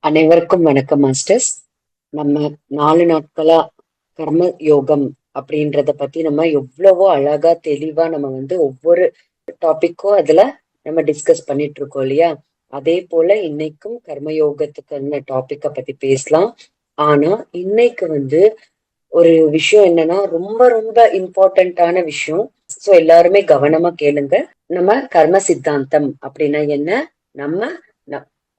அனைவருக்கும் வணக்கம் மாஸ்டர்ஸ். நம்ம நாலு நாட்களா கர்ம யோகம் அப்படின்றத பத்தி நம்ம எவ்வளவோ அழகா தெளிவா நம்ம வந்து ஒவ்வொரு டாபிக்கும் அதுல நம்ம டிஸ்கஸ் பண்ணிட்டு இருக்கோம் இல்லையா? அதே போல இன்னைக்கும் கர்மயோகத்துக்கான டாபிக்க பத்தி பேசலாம். ஆனா இன்னைக்கு வந்து ஒரு விஷயம் என்னன்னா ரொம்ப ரொம்ப இம்பார்ட்டன்டான விஷயம். சோ எல்லாருமே கவனமா கேளுங்க. நம்ம கர்ம சித்தாந்தம் அப்படின்னா என்ன? நம்ம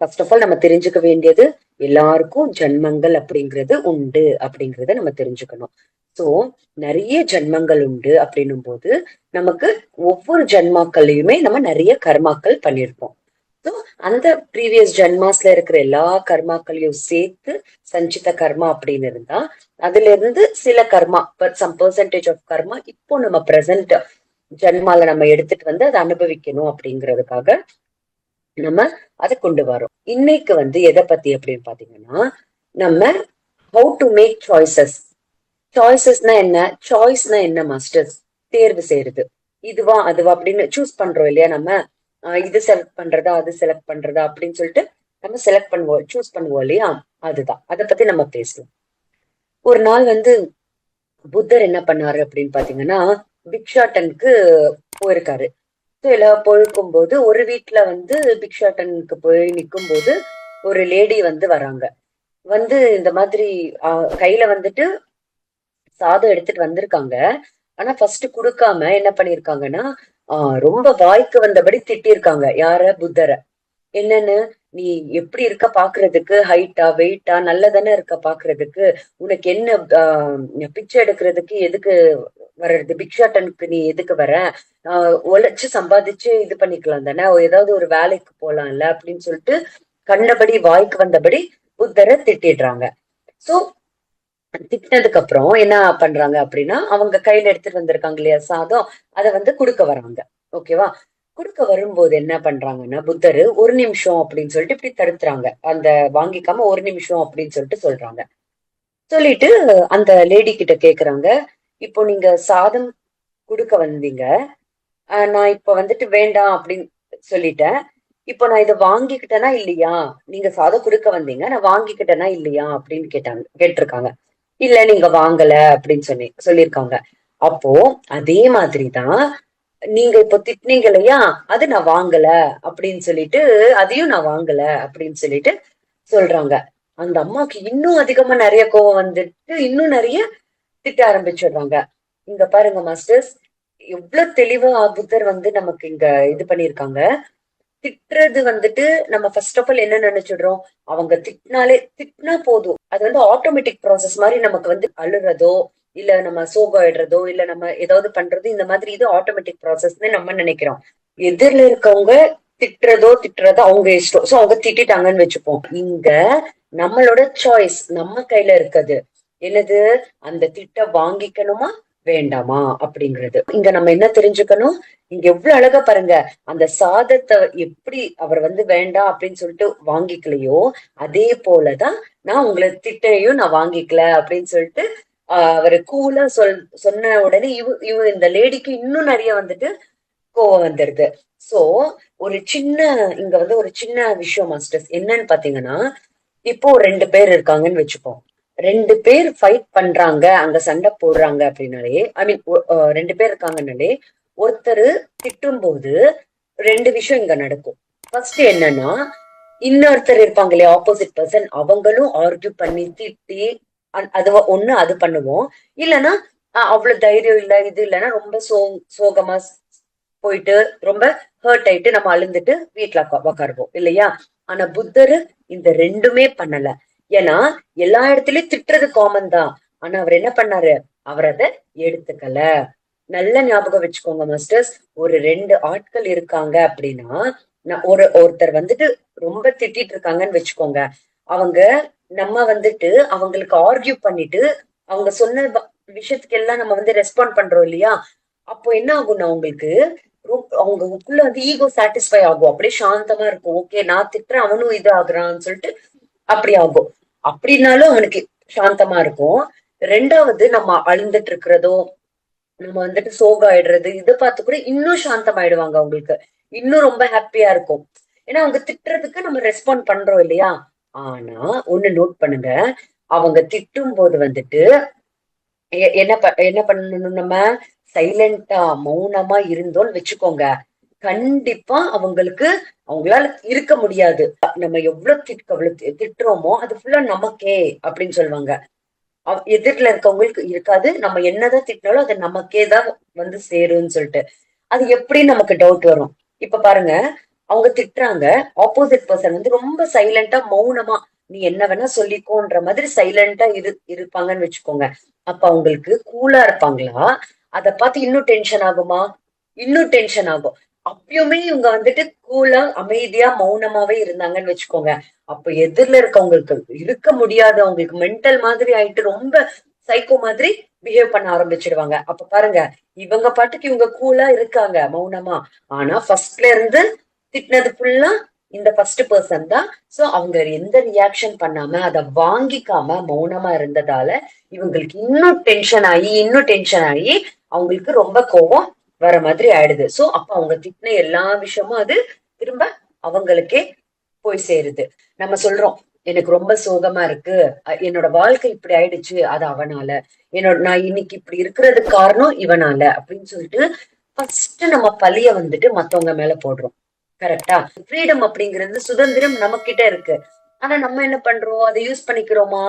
ஃபர்ஸ்ட் ஆஃப் ஆல் நம்ம தெரிஞ்சுக்க வேண்டியது எல்லாருக்கும் ஜன்மங்கள் அப்படிங்கிறது உண்டு அப்படிங்கறத நம்ம தெரிஞ்சுக்கணும். சோ நிறைய ஜன்மங்கள் உண்டு அப்படின்னும் போது நமக்கு ஒவ்வொரு ஜன்மாக்கள்லயுமே நம்ம நிறைய கர்மாக்கள் பண்ணியிருப்போம் அந்த ப்ரீவியஸ் ஜென்மாஸ்ல இருக்கிற எல்லா கர்மாக்களையும் சேர்த்து சஞ்சித கர்மா அப்படின்னு இருந்தா அதுல இருந்து சில karma some percentage of karma இப்போ நம்ம பிரசன்ட் ஜென்மால நம்ம எடுத்துட்டு வந்து அதை அனுபவிக்கணும் அப்படிங்கிறதுக்காக நம்ம அதை கொண்டு வரோம். இன்னைக்கு வந்து எதை பத்தி அப்படின்னு பாத்தீங்கன்னா நம்ம ஹவு டு மேக் சாய்ஸஸ் சாய்ஸஸ்னா என்ன? சாய்ஸ்னா என்ன மாஸ்டர்ஸ் தேர்வு செய்யறது. இதுவா அதுவா அப்படின்னு சூஸ் பண்றோம் இல்லையா நம்ம? இது செலக்ட் பண்றதா அது செலக்ட் பண்றதா அப்படின்னு சொல்லிட்டு நம்ம செலக்ட் பண்ணுவோம் சூஸ் பண்ணுவோம் இல்லையா? அதுதான். அதை பத்தி நம்ம பேசலாம் ஒரு நாள் வந்து புத்தர் என்ன பண்ணாரு அப்படின்னு பாத்தீங்கன்னா பிக்ஷாட்டனுக்கு போயிருக்காரு. எல்லாம் போயிருக்கும் போது ஒரு வீட்டுல வந்து பிக்ஷாட்டனுக்கு போய் நிற்கும் போது ஒரு லேடி வந்து வராங்க. வந்து இந்த மாதிரி கையில வந்துட்டு சாதம் எடுத்துட்டு வந்திருக்காங்க. ஆனா ஃபர்ஸ்ட் குடுக்காம என்ன பண்ணிருக்காங்கன்னா ஆஹ் ரொம்ப வாய்க்கு வந்தபடி திட்டிருக்காங்க. யார? புத்தர. என்னன்னு? நீ எப்படி இருக்க பாக்குறதுக்கு? ஹைட்டா வெயிட்டா நல்லதானே இருக்க பாக்குறதுக்கு? உனக்கு என்ன ஆஹ் பிச்சை எடுக்கிறதுக்கு எதுக்கு வர்றது? பிக்ஷாட்டனுக்கு நீ எதுக்கு வர? ஆஹ் உழைச்சு சம்பாதிச்சு இது பண்ணிக்கலாம் தானே? ஏதாவது ஒரு வேலைக்கு போலாம்ல அப்படின்னு சொல்லிட்டு கண்டபடி வாய்க்கு வந்தபடி புத்தரை திட்டிடுறாங்க. சோ திட்டினதுக்கு அப்புறம் என்ன பண்றாங்க அப்படின்னா அவங்க கையில எடுத்துட்டு வந்திருக்காங்க இல்லையா சாதம். அதை வந்து கொடுக்க வராங்க. ஓகேவா கொடுக்க வரும்போது என்ன பண்றாங்கன்னா புத்தர் ஒரு நிமிஷம் அப்படின்னு சொல்லிட்டு இப்படி தடுத்துறாங்க. அந்த வாங்கிக்காம ஒரு நிமிஷம் அப்படின்னு சொல்லிட்டு சொல்றாங்க. சொல்லிட்டு அந்த லேடி கிட்ட கேக்குறாங்க இப்போ நீங்க சாதம் கொடுக்க வந்தீங்க. நான் இப்ப வந்துட்டு வேண்டாம் அப்படின்னு சொல்லிட்டேன். இப்போ நான் இதை வாங்கிக்கிட்டேனா இல்லையா? நீங்க சாதம் கொடுக்க வந்தீங்க நான் வாங்கிக்கிட்டேனா இல்லையா? அப்படின்னு கேட்டாங்க கேட்டிருக்காங்க. இல்ல நீங்க வாங்கல அப்படின்னு சொல்லி சொல்லியிருக்காங்க. அப்போ அதே மாதிரிதான் நீங்க இப்போ திட்டினீங்க இல்லையா? அது நான் வாங்கல அப்படின்னு சொல்லிட்டு அதையும் நான் வாங்கல அப்படின்னு சொல்லிட்டு சொல்றாங்க. அந்த அம்மாக்கு இன்னும் அதிகமா நிறைய கோவம் வந்துட்டு இன்னும் நிறைய திட்ட ஆரம்பிச்சிடுறாங்க. இங்க பாருங்க மாஸ்டர்ஸ் எவ்வளவு தெளிவா புத்தர் வந்து நமக்கு இங்க இது பண்ணிருக்காங்க திட்டுறது வந்துட்டு நம்ம ஃபர்ஸ்ட் ஆஃப் ஆல் என்ன நினைச்சிடுறோம்? அவங்க திட்டினாலே திட்டினா போதும். அது வந்து ஆட்டோமேட்டிக் ப்ராசஸ் மாதிரி நமக்கு வந்து அழுறதோ இல்ல நம்ம சோகாயிடுறதோ இல்ல நம்ம ஏதாவது பண்றது இந்த மாதிரி இது ஆட்டோமேட்டிக் ப்ராசஸ்ன்னு நம்ம நினைக்கிறோம். எதிரில இருக்கவங்க திட்டுறதோ திட்டுறதோ அவங்க இஷ்டம். சோ அவங்க திட்டாங்கன்னு வச்சுப்போம். இங்க நம்மளோட சாய்ஸ் நம்ம கையில இருக்குது. என்னது? அந்த திட்ட வாங்கிக்கணுமா? வேண்டாமா? அப்படிங்கிறது. இங்க நம்ம என்ன தெரிஞ்சுக்கணும்? இங்க எவ்வளவு அழகா பாருங்க. அந்த சாதத்தை எப்படி அவர் வந்து வேண்டாம் அப்படின்னு சொல்லிட்டு வாங்கிக்கலையோ அதே போலதான் நான் உங்களை திட்டையும் நான் வாங்கிக்கல அப்படின்னு சொல்லிட்டு ஆஹ் அவரு கூலா சொல் சொன்ன உடனே இவ இவ இந்த லேடிக்கு இன்னும் நிறைய வந்துட்டு கோவம் வந்துருது. சோ ஒரு சின்ன இங்க வந்து ஒரு சின்ன விஷயம் மாஸ்டர்ஸ் என்னன்னு பாத்தீங்கன்னா இப்போ ரெண்டு பேர் இருக்காங்கன்னு வச்சுப்போம். ரெண்டு பேர் ஃபைட் பண்றாங்க அங்க சண்டை போடுறாங்க அப்படின்னாலே ஐ மீன் ரெண்டு பேர் இருக்காங்கனாலே ஒருத்தர் திட்டும் போது ரெண்டு விஷயம் இங்க நடக்கும். ஃபர்ஸ்ட் என்னன்னா இன்னொருத்தர் இருப்பாங்க இல்லையா ஆப்போசிட் பர்சன் அவங்களும் ஆர்கியூ பண்ணி திட்டி அது ஒண்ணு அது பண்ணுவோம். இல்லைன்னா அவ்வளவு தைரியம் இல்ல இது இல்லைன்னா ரொம்ப சோ சோகமா போயிட்டு ரொம்ப ஹர்ட் ஆயிட்டு நம்ம அழுந்துட்டு வீட்டுல உக்காருவோம் இல்லையா? ஆனா புத்தர் இந்த ரெண்டுமே பண்ணல. ஏன்னா எல்லா இடத்துலயும் திட்டுறது காமன் தான். ஆனா அவர் என்ன பண்ணாரு? அவர் அதை எடுத்துக்கல. நல்ல ஞாபகம் வச்சுக்கோங்க மாஸ்டர்ஸ் ஒரு ரெண்டு ஆட்கள் இருக்காங்க அப்படின்னா ஒரு ஒருத்தர் வந்துட்டு ரொம்ப திட்டிட்டு இருக்காங்கன்னு வச்சுக்கோங்க. அவங்க நம்ம வந்துட்டு அவங்களுக்கு ஆர்கியூ பண்ணிட்டு அவங்க சொன்ன விஷயத்துக்கு எல்லாம் நம்ம வந்து ரெஸ்பாண்ட் பண்றோம் இல்லையா? அப்போ என்ன ஆகும்னா அவங்களுக்கு அவங்களுக்குள்ள வந்து ஈகோ சாட்டிஸ்ஃபை ஆகும். அப்படியே சாந்தமா இருக்கும். ஓகே நான் திட்டுறேன் அவனும் இது ஆகுறான்னு சொல்லிட்டு அப்படி ஆகும். அப்படின்னாலும் அவனுக்கு சாந்தமா இருக்கும். ரெண்டாவது நம்ம அழுந்துட்டு இருக்கிறதோ நம்ம வந்துட்டு சோகம் ஆயிடுறது இதை பார்த்து கூட இன்னும் சாந்தம் ஆயிடுவாங்க அவங்களுக்கு. இன்னும் ரொம்ப ஹாப்பியா இருக்கும். ஏன்னா அவங்க திட்டுறதுக்கு நம்ம ரெஸ்பாண்ட் பண்றோம் இல்லையா? ஆனா ஒண்ணு நோட் பண்ணுங்க. அவங்க திட்டும் போது வந்துட்டு என்ன என்ன பண்ணணும் நம்ம? சைலண்டா மௌனமா இருந்தோம்னு வச்சுக்கோங்க. கண்டிப்பா அவங்களுக்கு அவங்களால இருக்க முடியாது. நம்ம எவ்வளவு திட்டு திட்டுறோமோ அது ஃபுல்லா நமக்கே அப்படின்னு சொல்லுவாங்க. எதிரில இருக்கவங்களுக்கு இருக்காது. நம்ம என்னதான் திட்டினாலும் அது நமக்கே தான் வந்து சேரும்னு சொல்லிட்டு. அது எப்படி நமக்கு டவுட் வரும். இப்ப பாருங்க அவங்க திட்டுறாங்க. ஆப்போசிட் பர்சன் வந்து ரொம்ப சைலண்டா மௌனமா நீ என்ன வேணா சொல்லிக்கோன்ற மாதிரி சைலண்டா இரு இருப்பாங்கன்னு வச்சுக்கோங்க. அப்ப அவங்களுக்கு கூலா இருப்பாங்களா? அத பார்த்து இன்னும் டென்ஷன் ஆகுமா? இன்னும் டென்ஷன் ஆகும். அப்பயுமே இவங்க வந்துட்டு கூலா அமைதியா மௌனமாவே இருந்தாங்கன்னு வச்சுக்கோங்க. அப்ப எதிர்ல இருக்கவங்களுக்கு இருக்க முடியாது அவங்களுக்கு மென்டல் மாதிரி ஆயிட்டு ரொம்ப சைக்கோ மாதிரி பிஹேவ் பண்ண ஆரம்பிச்சிடுவாங்க. அப்ப பாருங்க இவங்க பாட்டுக்கு இவங்க கூலா இருக்காங்க மௌனமா. ஆனா ஃபர்ஸ்ட்ல இருந்து திட்டினது ஃபுல்லா இந்த ஃபர்ஸ்ட் பர்சன் தான். சோ அவங்க எந்த ரியாக்ஷன் பண்ணாம அதை வாங்கிக்காம மௌனமா இருந்ததால இவங்களுக்கு இன்னும் டென்ஷன் ஆகி இன்னும் டென்ஷன் ஆகி அவங்களுக்கு ரொம்ப கோவம் வர மாதிரி ஆயிடுது. சோ அப்ப அவங்க திட்டின எல்லா விஷயமும் அது திரும்ப அவங்களுக்கே போய் சேருது. நம்ம சொல்றோம் எனக்கு ரொம்ப சோகமா இருக்கு. என்னோட வாழ்க்கை இப்படி ஆயிடுச்சு அது அவனால. என்னோட நான் இன்னைக்கு இப்படி இருக்கிறது காரணம் இவனால அப்படின்னு சொல்லிட்டு ஃபர்ஸ்ட் நம்ம பழிய வந்துட்டு மத்தவங்க மேல போடுறோம். கரெக்டா ஃப்ரீடம் அப்படிங்கிறது சுதந்திரம் நம்ம கிட்ட இருக்கு. ஆனா நம்ம என்ன பண்றோம்? அதை யூஸ் பண்ணிக்கிறோமா?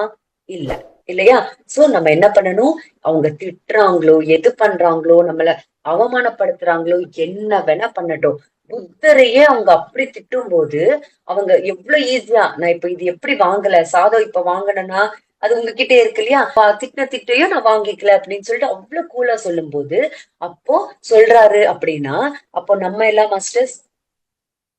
இல்ல. இல்லையா? சோ நம்ம என்ன பண்ணணும்? அவங்க திட்டுறாங்களோ எது பண்றாங்களோ நம்மள அவமானப்படுத்துறாங்களோ என்ன வேணா பண்ணட்டும். புத்தரையே அவங்க அப்படி திட்டும் போது அவங்க எவ்வளவு ஈஸியா நான் இப்ப இது எப்படி வாங்கல? சாதம் இப்ப வாங்கினேன்னா அது உங்ககிட்ட இருக்கு இல்லையா? திட்டின திட்டையும் நான் வாங்கிக்கல அப்படின்னு சொல்லிட்டு அவ்வளவு கூலா சொல்லும் போது அப்போ சொல்றாரு அப்படின்னா அப்போ நம்ம எல்லாம் மாஸ்டர்ஸ்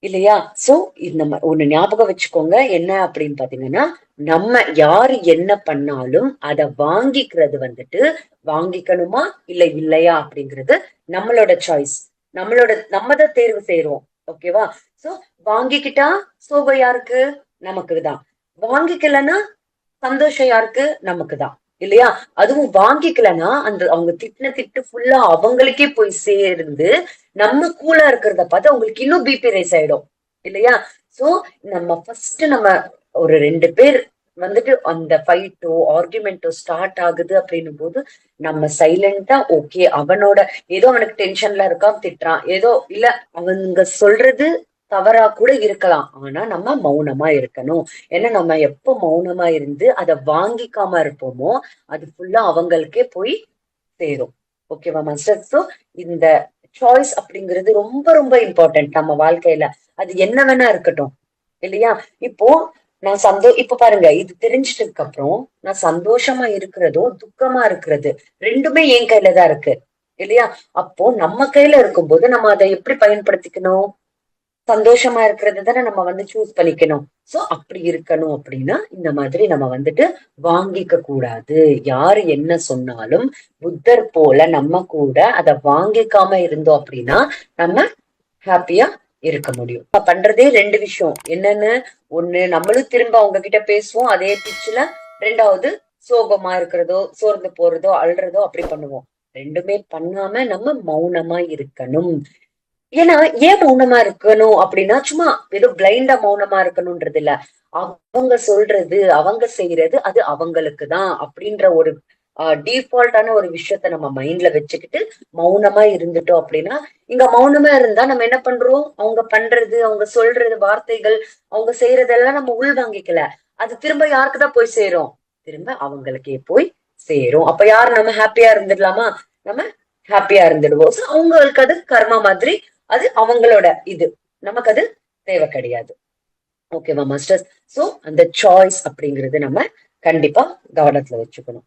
இல்லையா? சோ இந்த ஒண்ணு ஞாபகம் வச்சுக்கோங்க. என்ன அப்படின்னு பாத்தீங்கன்னா நம்ம யாரு என்ன பண்ணாலும் அத வாங்கிக்கிறது வந்துட்டு வாங்கிக்கணுமா இல்ல இல்லையா அப்படிங்கிறது நம்மளோட சாய்ஸ் நம்மளோட நம்ம தான் தேர்வு செய்யறோம் ஓகேவா சோ வாங்கிக்கிட்டா சோகம் யாருக்கு? நமக்கு தான். வாங்கிக்கலன்னா சந்தோஷம் யாருக்கு? நமக்கு தான். இல்லையா? அதுவும் வாங்கிக்கலன்னா அந்த அவங்க திட்டின திட்டு ஃபுல்லா அவங்களுக்கே போய் சேர்ந்து நம்ம கூலா இருக்கிறத பார்த்து அவங்களுக்கு இன்னும் பிபி ரைஸ் ஆயிடும். இல்லையா? சோ நம்ம ஃபர்ஸ்ட் நம்ம ஒரு ரெண்டு பேர் வந்துட்டு அந்த ஃபைட்டோ ஆர்குமெண்டோ ஸ்டார்ட் ஆகுது அப்படின்னும் போது நம்ம சைலண்டா ஓகே அவனோட ஏதோ அவனுக்கு டென்ஷன்ல இருக்கான் திட்டுறான். ஏதோ இல்ல அவங்க சொல்றது தவறா கூட இருக்கலாம். ஆனா நம்ம மௌனமா இருக்கணும். ஏன்னா நம்ம எப்ப மௌனமா இருந்து அதை வாங்கிக்காம இருப்போமோ அது ஃபுல்லா அவங்களுக்கே போய் சேரும். ஓகேவா மாஸ்டர் ஸோ இந்த சாய்ஸ் அப்படிங்கிறது ரொம்ப ரொம்ப இம்பார்ட்டன்ட் நம்ம வாழ்க்கையில. அது என்ன வேணா இருக்கட்டும். இல்லையா? இப்போ நான் சந்தோ இப்ப பாருங்க இது தெரிஞ்சிட்டதுக்கு அப்புறம் நான் சந்தோஷமா இருக்கிறதோ துக்கமா இருக்கிறது ரெண்டுமே என் கையில தான் இருக்கு. இல்லையா? அப்போ நம்ம கையில இருக்கும்போது நம்ம அதை எப்படி பயன்படுத்திக்கணும்? சந்தோஷமா இருக்கிறது தானே நம்ம வந்து சூஸ் பண்ணிக்கணும். சோ அப்படி இருக்கணும் அப்படின்னா இந்த மாதிரி நம்ம வந்துட்டு வாங்கிக்க கூடாது. யாரு என்ன சொன்னாலும் புத்தர் போல நம்ம கூட அதை வாங்கிக்காம இருந்தோம் அப்படின்னா நம்ம ஹாப்பியா இருக்க முடியும். பண்றதே ரெண்டு விஷயம். என்னன்னு? ஒண்ணு நம்மளும் திரும்ப அவங்க கிட்ட பேசுவோம். அதே பிச்சுல ரெண்டாவது சோகமா இருக்கிறதோ சோர்ந்து போறதோ அழுறதோ அப்படி பண்ணுவோம். ரெண்டுமே பண்ணாம நம்ம மௌனமா இருக்கணும். ஏன்னா ஏன் மௌனமா இருக்கணும் அப்படின்னா சும்மா ஏதோ பிளைண்டா மௌனமா இருக்கணும்ன்றது இல்ல. அவங்க சொல்றது அவங்க செய்யறது அது அவங்களுக்கு தான் அப்படின்ற ஒரு டிஃபால்ட்டான ஒரு விஷயத்த நம்ம மைண்ட்ல வச்சுக்கிட்டு மௌனமா இருந்துட்டோம் அப்படின்னா இங்க மௌனமா இருந்தா நம்ம என்ன பண்றோம்? அவங்க பண்றது அவங்க சொல்றது வார்த்தைகள் அவங்க செய்யறதெல்லாம் நம்ம உள் வாங்கிக்கல அது திரும்ப யாருக்குதான் போய் சேரும்? திரும்ப அவங்களுக்கே போய் சேரும். அப்ப யார் நம்ம ஹாப்பியா இருந்துடலாமா? நம்ம ஹாப்பியா இருந்துடுவோம். அவங்களுக்கு அது கர்மா மாதிரி அது அவங்களோட இது. நமக்கு அது தேவை கிடையாது. ஓகேவா மாஸ்டர்ஸ் சோ அந்த சாய்ஸ் அப்படிங்கறது நம்ம கண்டிப்பா கவனத்துல வச்சுக்கணும்.